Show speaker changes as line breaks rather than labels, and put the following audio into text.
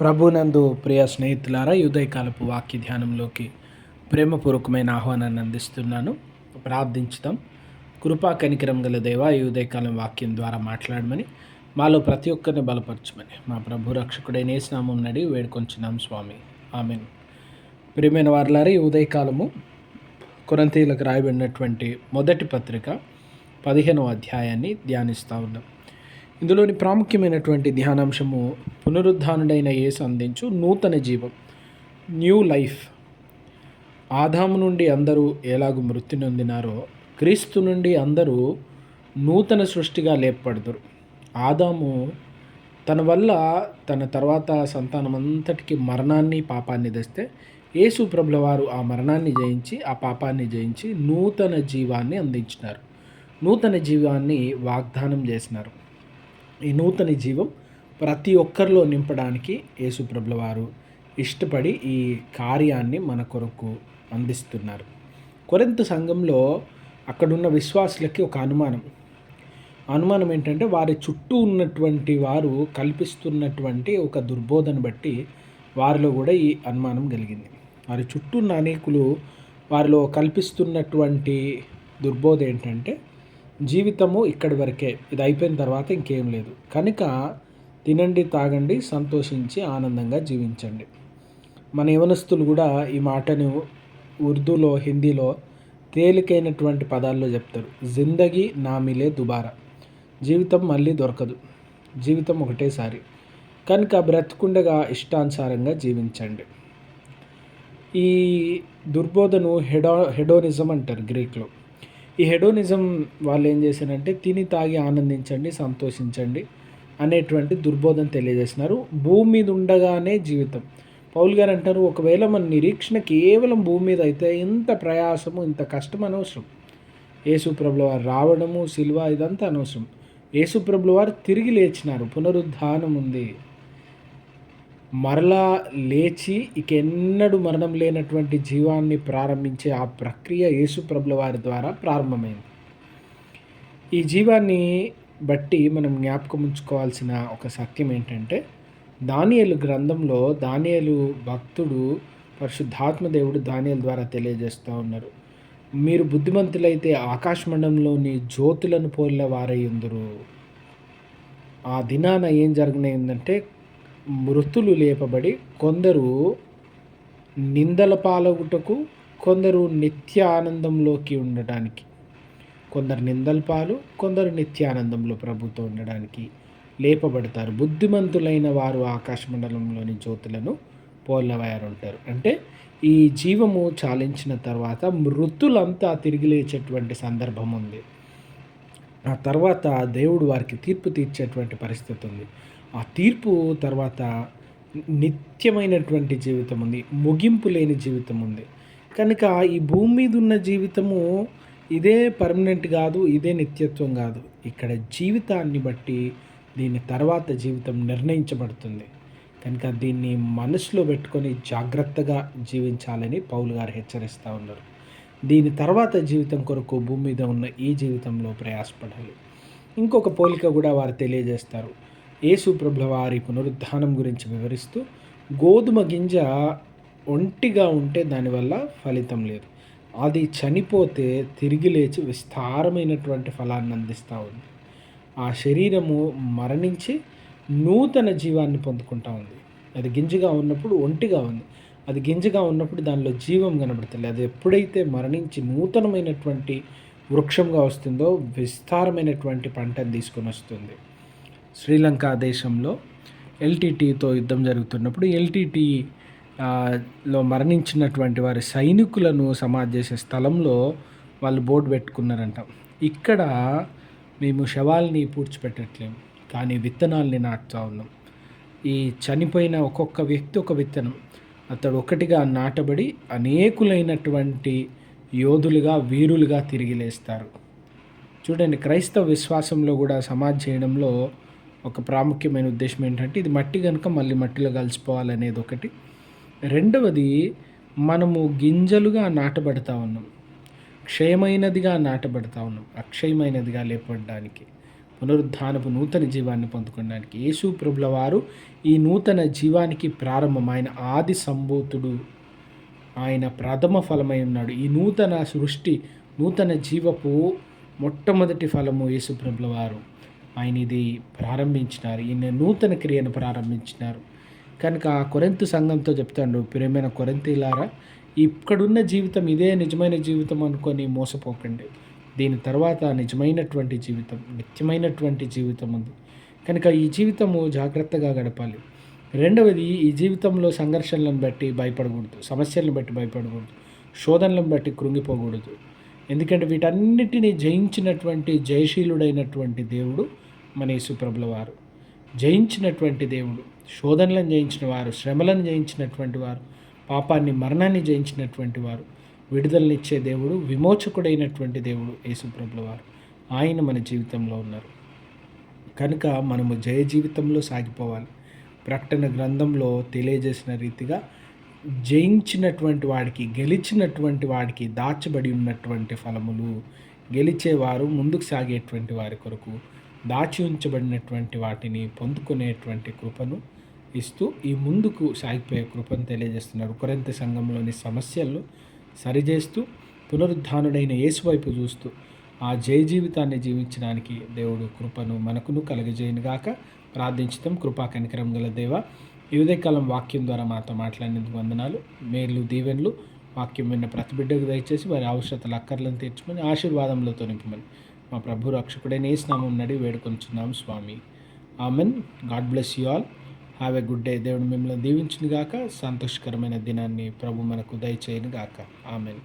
ప్రభునందు ప్రియ స్నేహితులారా ఈ ఉదయకాలపు వాక్య ధ్యానంలోకి ప్రేమపూర్వకమైన ఆహ్వానాన్ని అందిస్తున్నాను. ప్రార్థించుదాం. కృపా కనికరం గల దేవ ఈ ఉదయకాలం వాక్యం ద్వారా మాట్లాడమని మాలో ప్రతి ఒక్కరిని బలపరచమని. మా ప్రభు రక్షకుడైన స్నామం నడి వేడుకొంచున్నాం స్వామి. ఆమెను. ప్రియమైన వారులారా ఈ ఉదయకాలము కొరంతీలకు రాయబడినటువంటి మొదటి పత్రిక పదిహేనవ అధ్యాయాన్ని ధ్యానిస్తూ ఉన్నాం. ఇందులోని ప్రాముఖ్యమైనటువంటి ధ్యానాంశము పునరుద్ధానుడైన యేసు అందించు నూతన జీవం న్యూ లైఫ్. ఆదాము నుండి అందరూ ఎలాగూ మృతి నొందినారో క్రీస్తు నుండి అందరూ నూతన సృష్టిగా లేపబడదురు. ఆదాము తన వల్ల తన తర్వాత సంతానం అంతటికి మరణాన్ని పాపాన్ని తెస్తే యేసు ప్రభుల వారు ఆ మరణాన్ని జయించి ఆ పాపాన్ని జయించి నూతన జీవాన్ని అందించినారు. నూతన జీవాన్ని వాగ్దానం చేసినారు. ఈ నూతన జీవం ప్రతి ఒక్కరిలో నింపడానికి యేసుప్రభుల వారు ఇష్టపడి ఈ కార్యాన్ని మన కొరకు అందిస్తున్నారు. కొరింత సంఘంలో అక్కడున్న విశ్వాసులకి ఒక అనుమానం. అనుమానం ఏంటంటే వారి చుట్టూ ఉన్నటువంటి వారు కల్పిస్తున్నటువంటి ఒక దుర్బోధన బట్టి వారిలో కూడా ఈ అనుమానం కలిగింది. వారి చుట్టూ ఉన్న అనేకులు వారిలో కల్పిస్తున్నటువంటి దుర్బోధ ఏంటంటే జీవితము ఇక్కడి వరకే. ఇది అయిపోయిన తర్వాత ఇంకేం లేదు. కనుక తినండి తాగండి సంతోషించి ఆనందంగా జీవించండి. మన యవనస్తులు కూడా ఈ మాటను ఉర్దూలో హిందీలో తేలికైనటువంటి పదాల్లో చెప్తారు. జిందగీ నామిలే దుబారా. జీవితం మళ్ళీ దొరకదు. జీవితం ఒకటేసారి. కనుక బ్రతుకుండగా ఇష్టానుసారంగా జీవించండి. ఈ దుర్బోధను హెడో హెడోనిజం అంటారు గ్రీక్లో. ఈ హెడోనిజం వాళ్ళు ఏం చేశారంటే తిని తాగి ఆనందించండి సంతోషించండి అనేటువంటి దుర్బోధన తెలియజేస్తున్నారు. భూమి మీద ఉండగానే జీవితం. పౌల్ గారు అంటారు ఒకవేళ మన నిరీక్షణ కేవలం భూమి మీద అయితే ఇంత ప్రయాసము ఇంత కష్టం అనవసరం. యేసుప్రభుల వారు రావడము సిల్వ ఇదంతా అనవసరం. యేసుప్రభుల వారు తిరిగి లేచినారు పునరుద్ధానం ఉంది. మరలా లేచి ఇక ఎన్నడూ మరణం లేనటువంటి జీవాన్ని ప్రారంభించే ఆ ప్రక్రియ యేసుప్రభుల వారి ద్వారా ప్రారంభమైంది. ఈ జీవాన్ని బట్టి మనం జ్ఞాపకం ఉంచుకోవాల్సిన ఒక సత్యం ఏంటంటే దానియలు గ్రంథంలో దానియలు భక్తుడు పరిశుద్ధాత్మ దేవుడు దానియల ద్వారా తెలియజేస్తూ ఉన్నారు. మీరు బుద్ధిమంతులైతే ఆకాశమండంలోని జ్యోతులను పోలిన వారై ఉందరు. ఆ దినాన ఏం జరిగినాయిందంటే మృతులు లేపబడి కొందరు నిందల పాలగుటకు కొందరు నిత్య ఆనందంలోకి ఉండటానికి. కొందరు నిందల పాలు కొందరు నిత్యానందంలో ప్రభుతో ఉండడానికి లేపబడతారు. బుద్ధిమంతులైన వారు ఆకాశమండలంలోని జ్యోతులను పోలవయారు ఉంటారు అంటే ఈ జీవము చాలించిన తర్వాత మృతులంతా తిరిగి లేచేటువంటి సందర్భం ఉంది ఆ తర్వాత దేవుడు వారికి తీర్పు తీర్చేటువంటి పరిస్థితి ఉంది. ఆ తీర్పు తర్వాత నిత్యమైనటువంటి జీవితం ఉంది. ముగింపు లేని జీవితం ఉంది. కనుక ఈ భూమి మీద ఉన్న జీవితము ఇదే పర్మనెంట్ కాదు ఇదే నిత్యత్వం కాదు. ఇక్కడ జీవితాన్ని బట్టి దీని తర్వాత జీవితం నిర్ణయించబడుతుంది. కనుక దీన్ని మనసులో పెట్టుకొని జాగ్రత్తగా జీవించాలని పౌలు గారు హెచ్చరిస్తూ ఉన్నారు. దీని తర్వాత జీవితం కొరకు భూమి మీద ఉన్న ఈ జీవితంలో ప్రయాసపడాలి. ఇంకొక పోలిక కూడా వారు తెలియజేస్తారు. యేసు ప్రభుల వారి పునరుద్ధానం గురించి వివరిస్తూ గోధుమ గింజ ఒంటిగా ఉంటే దానివల్ల ఫలితం లేదు. అది చనిపోతే తిరిగి లేచి విస్తారమైనటువంటి ఫలాన్ని అందిస్తూ ఉంది. ఆ శరీరము మరణించి నూతన జీవాన్ని పొందుకుంటా ఉంది. అది గింజగా ఉన్నప్పుడు ఒంటిగా ఉంది. అది గింజగా ఉన్నప్పుడు దానిలో జీవం కనబడుతుంది. అది ఎప్పుడైతే మరణించి నూతనమైనటువంటి వృక్షంగా వస్తుందో విస్తారమైనటువంటి పంటను తీసుకొని వస్తుంది. శ్రీలంక దేశంలో ఎల్టీటీతో యుద్ధం జరుగుతున్నప్పుడు ఎల్టీటీ లో మరణించినటువంటి వారి సైనికులను సమాధి చేసే స్థలంలో వాళ్ళు బోర్డు పెట్టుకున్నారంట. ఇక్కడ మేము శవాల్ని పూడ్చిపెట్టట్లేము కానీ విత్తనాల్ని నాటుతూ ఉన్నాం. ఈ చనిపోయిన ఒక్కొక్క వ్యక్తి ఒక విత్తనం. అతడు ఒకటిగా నాటబడి అనేకులైనటువంటి యోధులుగా వీరులుగా తిరిగి లేస్తారు. చూడండి క్రైస్తవ విశ్వాసంలో కూడా సమాధి చేయడంలో ఒక ప్రాముఖ్యమైన ఉద్దేశం ఏంటంటే ఇది మట్టి కనుక మళ్ళీ మట్టిలో కలిసిపోవాలనేది ఒకటి. రెండవది మనము గింజలుగా నాటబడతా ఉన్నాం. క్షయమైనదిగా నాటబడతా ఉన్నాం. అక్షయమైనదిగా లేపడడానికి పునరుద్ధానపు నూతన జీవాన్ని పొందుకోవడానికి యేసు ప్రభుల వారు ఈ నూతన జీవానికి ప్రారంభం ఆయన ఆది సంభూతుడు. ఆయన ప్రథమ ఫలమై ఉన్నాడు. ఈ నూతన సృష్టి నూతన జీవపు మొట్టమొదటి ఫలము యేసుప్రభుల వారు. ఆయన ఇది ప్రారంభించినారు. ఈయన నూతన క్రియను ప్రారంభించినారు. కనుక ఆ కొరెంతు సంఘంతో చెప్తాడు. ప్రేమైన కొరెంతీలారా ఇక్కడున్న జీవితం ఇదే నిజమైన జీవితం అనుకొని మోసపోకండి. దీని తర్వాత నిజమైనటువంటి జీవితం నిత్యమైనటువంటి జీవితం ఉంది. కనుక ఈ జీవితము జాగ్రత్తగా గడపాలి. రెండవది ఈ జీవితంలో సంఘర్షణలను బట్టి భయపడకూడదు సమస్యలను బట్టి భయపడకూడదు శోధనలను బట్టి కృంగిపోకూడదు. ఎందుకంటే వీటన్నిటిని జయించినటువంటి జయశీలుడైనటువంటి దేవుడు మన యేసుప్రభుల వారు. జయించినటువంటి దేవుడు శోధనలను జయించిన వారు శ్రమలను జయించినటువంటి వారు పాపాన్ని మరణాన్ని జయించినటువంటి వారు విడుదలనిచ్చే దేవుడు విమోచకుడైనటువంటి దేవుడు యేసుప్రభుల వారు. ఆయన మన జీవితంలో ఉన్నారు. కనుక మనము జయ జీవితంలో సాగిపోవాలి. ప్రకటన గ్రంథంలో తెలియజేసిన రీతిగా జయించినటువంటి వాడికి గెలిచినటువంటి వాడికి దాచబడి ఉన్నటువంటి ఫలములు గెలిచేవారు ముందుకు సాగేటువంటి వారి కొరకు దాచి ఉంచబడినటువంటి వాటిని పొందుకునేటువంటి కృపను ఇస్తూ ఈ ముందుకు సాగిపోయే కృపను తెలియజేస్తున్నారు. కొరంత సంఘంలోని సమస్యలు సరిచేస్తూ పునరుద్ధానుడైన యేసు వైపు చూస్తూ ఆ జయ జీవితాన్ని జీవించడానికి దేవుడు కృపను మనకును కలగజేయనుగాక ప్రార్థించటం కృపా కనికరం గల దేవ ఈ ఉదయకాలం వాక్యం ద్వారా మాతో మాట్లాడినందుకు వందనాలు. మేర్లు దీవెన్లు వాక్యం విన్న ప్రతి బిడ్డకు దయచేసి వారి అవసరతలు అక్కర్లను తీర్చుకొని ఆశీర్వాదంలోతో నింపమని మా ప్రభు రక్షకుడైన ఏ స్నామం నడి వేడుకొంచున్నాం స్వామి. Amen. God bless you all. Have a good day దేవుడు మిమ్మల్ని దీవించును గాక సంతోషకరమైన దినాన్ని ప్రభు మనకు దయచేయను గాక ఆమెన్